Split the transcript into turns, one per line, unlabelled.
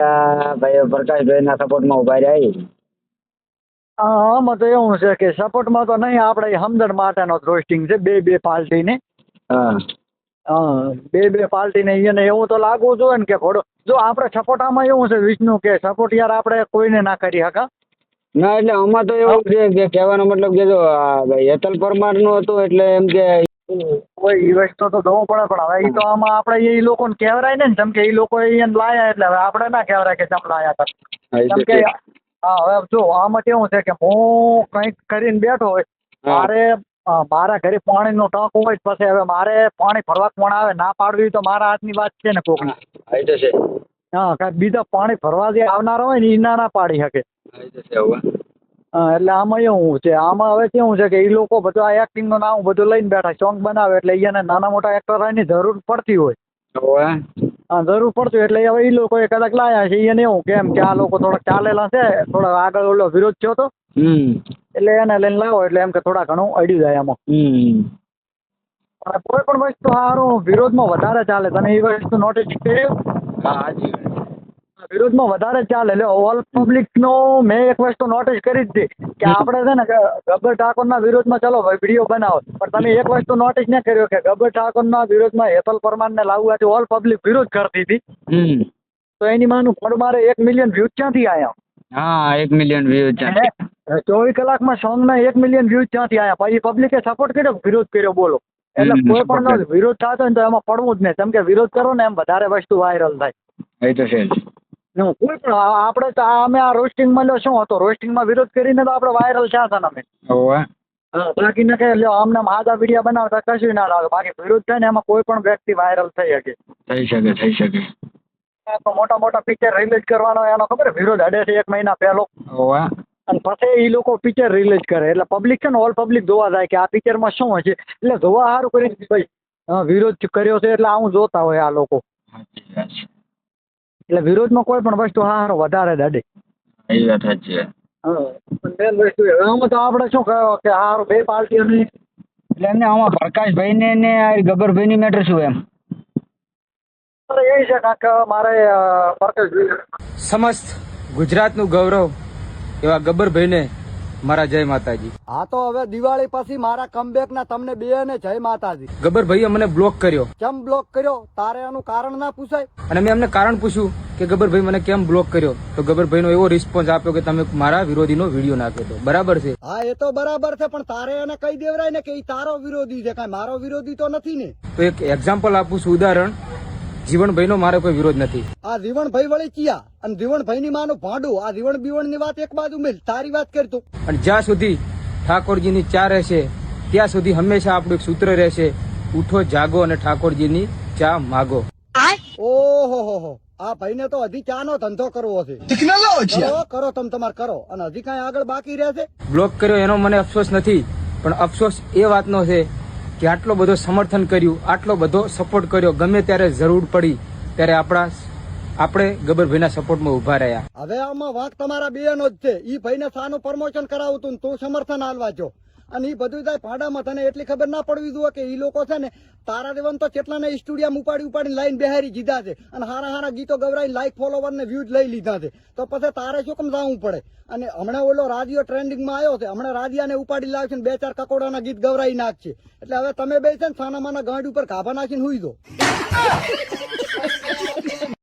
ભાઈ પ્રકાશભાઈના સપોર્ટમાં ઊભા રહ્યા છે.
હા આમાં તો એવું છે કે સપોર્ટમાં તો નહીં આપણે હમદર્દ માતાનો રોસ્ટિંગ છે બે બે પાર્ટીને
હા.
બે બે પાર્ટીને એને એવું તો લાગવું જોઈએ ને કે ઘોડો જો આપણે સપોર્ટામાં એવું છે વિષ્ણુ કે સપોર્ટ યાર આપણે કોઈને ના કરી શકા
ના એટલે આમાં તો એવું છે કે કહેવાનો મતલબ કે જો આ હેતલ પરમારનું હતું એટલે એમ કે
કોઈ ઈ વસ્તુ તો જોવું પડે પણ હવે એ તો આમાં આપણે એ લોકોને કહેવરાય ને જેમ કે એ લોકો અહીંયા લાયા એટલે હવે આપણે ના કહેવરાય કે ચમ લાયા હતા.
હા,
કેમ કે હા હવે જો આમાં કેવું છે કે હું કંઈક કરીને બેઠો હોય મારે મારા ઘરે પાણીનો ટાંકો હોય જ પછી હવે મારે પાણી ભરવા કોણ આવે? ના પાડવી તો મારા હાથની વાત છે ને કોક.
હા, કાંઈક તો
હા કાંઈ બીજા પાણી ભરવા જે આવનારા હોય ને એ ના ના પાડી શકે.
એ હવે.
હા એટલે આમાં એવું છે. આમાં હવે કેવું છે કે એ લોકો બધું આ એક્ટિંગનું નામ બધું લઈને બેઠા સોંગ બનાવે એટલે એને નાના મોટા એક્ટરોની જરૂર પડતી હોય.
હવે
હા? જરૂર પડતી હોય એટલે હવે એ લોકોએ કદાચ લાયા છે. એને એવું કેમ કે આ લોકો થોડા ચાલેલા છે. થોડા આગળ ઓલો વિરોધ થયો તો. એટલે એને લઈને લાવો એટલે એમ કે થોડા ઘણું અડ્યું જાય આમાં કોઈ પણ વસ્તુ સારું વિરોધમાં વધારે ચાલે તને એ વસ્તુ નોટિસ કર્યું?
હા છે.
વિરોધમાં વધારે ચાલે. એટલે ઓલ પબ્લિકનો મેં એક વસ્તુ નોટિસ કરી જ હતી કે આપણે છે ને કે ગબ્બર ઠાકોરના વિરોધમાં ચલો વીડિયો બનાવો. પણ તમે એક વસ્તુ નોટિસ ન કર્યો કે ગબ્બર ઠાકોરના વિરોધમાં હેતલ પરમારને લાવવાથી ઓલ પબ્લિક વિરોધ કરતી હતી તો એની માનું પણ મારે એક મિલિયન વ્યૂઝ ક્યાંથી આવ્યા
હા એક મિલિયન વ્યૂઝ છે
ચોવીસ કલાકમાં સોંગના એક મિલિયન વ્યૂઝ ક્યાંથી આવ્યા પછી પબ્લિકે સપોર્ટ કર્યો વિરોધ કર્યો? બોલો. એટલે કોઈ પણ વિરોધ થતો હોય ને તો એમાં પડવું જ નહીં. કેમ કે વિરોધ કરો ને એમ વધારે વસ્તુ વાયરલ થાય.
એ તો છે.
હું કોઈ પણ આપણે તો અમે આ રોસ્ટિંગમાં લ્યો શું હતો? રોસ્ટિંગમાં વિરોધ કરીને તો આપણે વાયરલ થયા હતા અમે. હા, બાકી ને કે લ્યો આમને માદા વિડીયા બનાવતા કશું ના લાગે. બાકી વિરોધ થાય ને એમાં કોઈ પણ વ્યક્તિ વાયરલ થઈ શકે.
થઈ શકે થઈ શકે.
મોટા મોટા પિક્ચર રિલીઝ કરવાનો એનો ખબર વિરોધ અડે છે એક મહિના પહેલો.
હવે.
અને પછી એ લોકો પિક્ચર રિલીઝ કરે. એટલે પબ્લિક છે ને ઓલ પબ્લિક જોવા જાય કે આ પિક્ચરમાં શું હશે? એટલે જોવા સારું કરી ભાઈ. વિરોધ કર્યો છે એટલે આવું જોતા હોય આ લોકો. એટલે વિરોધમાં કોઈ પણ વસ્તુ હારો વધારે દડે
એ વાત સાચી છે.
હા પણ મેન વસ્તુ એ આમાં તો આપણે શું કહો કે હારું બે પાર્ટીઓની
એટલે એમને આમાં પ્રકાશભાઈ ને ને આ ગબ્બરભાઈ ની મેટર શું એમ
મારે એ છે કાંક મારે અ, પર્કસભાઈ
સમસ્ત ગુજરાતનું ગૌરવ એવા ગબ્બરભાઈને મારા જય માતાજી.
હા તો હવે દિવાળી પછી મારા કમબેક ના તમને બે ને જય માતાજી.
ગબ્બરભાઈએ મને બ્લોક કર્યો.
કેમ બ્લોક કર્યો? તારે એનું કારણ ના પૂછાય?
અને મેં એમને કારણ પૂછ્યું કે ગબરભાઈ મને કેમ બ્લોક કર્યો? તો ગબ્બરભાઈનો એવો રિસ્પોન્સ આપ્યો કે તમે મારા વિરોધીનો વીડિયો નાખ્યો હતો બરાબર છે?
હા એ તો બરાબર છે પણ તારે એને કહી દેવરાય ને કે તારો વિરોધી છે. કાંઈ મારો વિરોધી તો નથી ને?
તો એક એક્ઝામ્પલ આપું છું ઉદાહરણ. જીવનભાઈનો મારે કોઈ વિરોધ નથી.
આ રીવણભાઈ વળી કિયા? અને રીવણભાઈ ની માનું ભાંડું આ રીવણ બીવણની વાત એક બાજુ મેલ તારી વાત કરતો
અને જ્યાં સુધી ઠાકોરજીની ચા રહેશે ત્યાં સુધી હંમેશા આપણું એક સૂત્ર રહેશે ઉઠો જાગો અને ઠાકોરજીની ચા માગો.
ઓહો હો હો. આ ભાઈને તો હજી ચાનો ધંધો કરવો છે? કરો કરો તમે તમારે કરો. અને હજી કઈ આગળ બાકી રહેશે
બ્લોક કર્યો એનો મને અફસોસ નથી પણ અફસોસ એ વાતનો છે કે આટલો બધો સમર્થન કર્યું, આટલો બધો સપોર્ટ કર્યો, ગમે ત્યારે જરૂર પડી, ત્યારે આપણા આપણે ગબરભાઈના સપોર્ટમાં ઊભા રહ્યા.
હવે આમાં વાંક તમારા બેનો જ છે. ઈ ભાઈને સાનું પ્રમોશન કરાવતું તું સમર્થન આલવા છો અને એ બધું થાય ભાડામાં તને એટલી ખબર ના પડવી જોઈએ કે એ લોકો છે ને તારા દેવન તો કેટલાને સ્ટુડિયમ ઉપાડી ઉપાડીને લાઈન બેહારી દીધા છે અને હારા હારા ગીતો ગવરાઈ લાઈક ફોલોવર ને વ્યૂઝ લઈ લીધા છે. તો પછી તારે શું કેમ જવું પડે? અને હમણાં ઓલો રાજીઓ ટ્રેન્ડિંગમાં આવ્યો છે. હમણાં રાજીયાને ઉપાડી લાવશે છે બે ચાર કકોડાના ગીત ગવરાઈ નાખશે. એટલે હવે તમે બે છે ને સાના માના ગાંઠ ઉપર કાભા નાખીને હુઈ દો